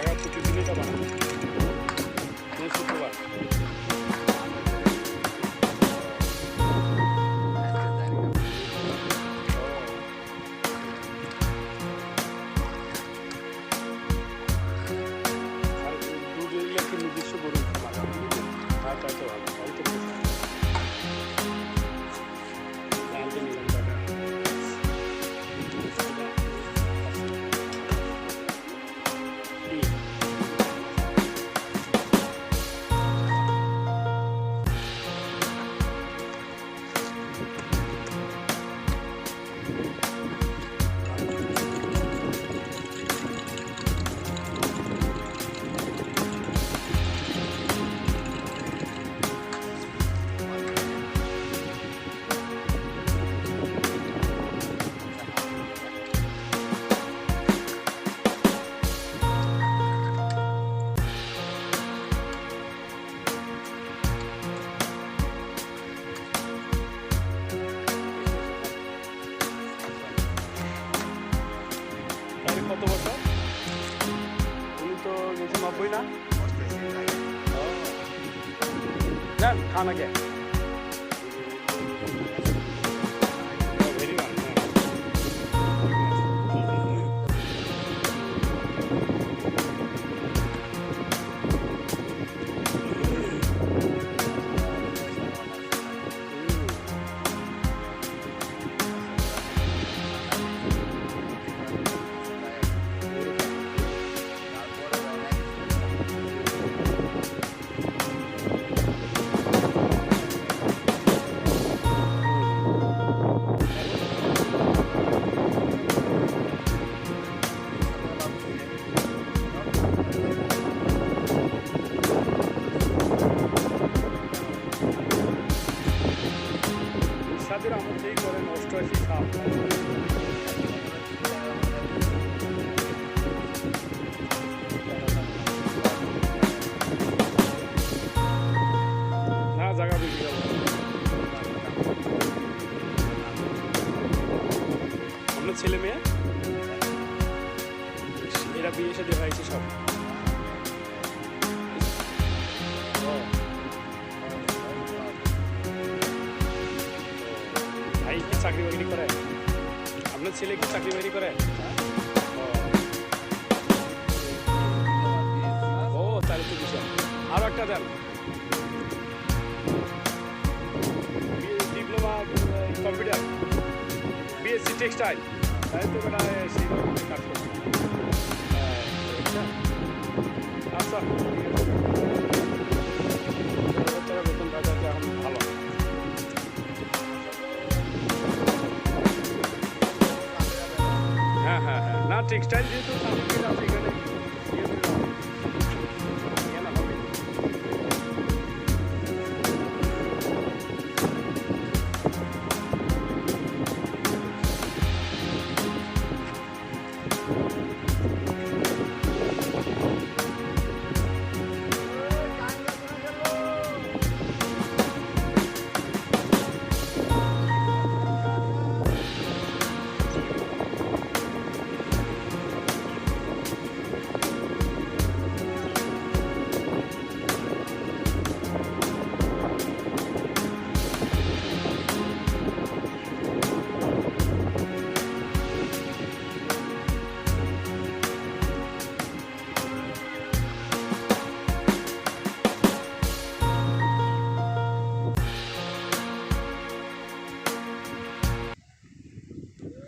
আগা ছুটি দিলে যাবা শুক্রবার। নিজস্ব গরু খাবার আচ্ছা আচ্ছা ভালো তাহলে ना? खाना क्या আমার যেই করেন অষ্টআশি সাল না জায়গা ছেলে মেয়ে? এরা বিয়ে সাথে হয়েছে সব। চাকরি বাকরি করে? আপনার ছেলে কি চাকরি বাকরি করে? ও, তাহলে তো বিশাল। আরও একটা দেন। Diploma, computer. BSc textile. তাই তো বেটা সেই কাজ করছে। আচ্ছা। Textilien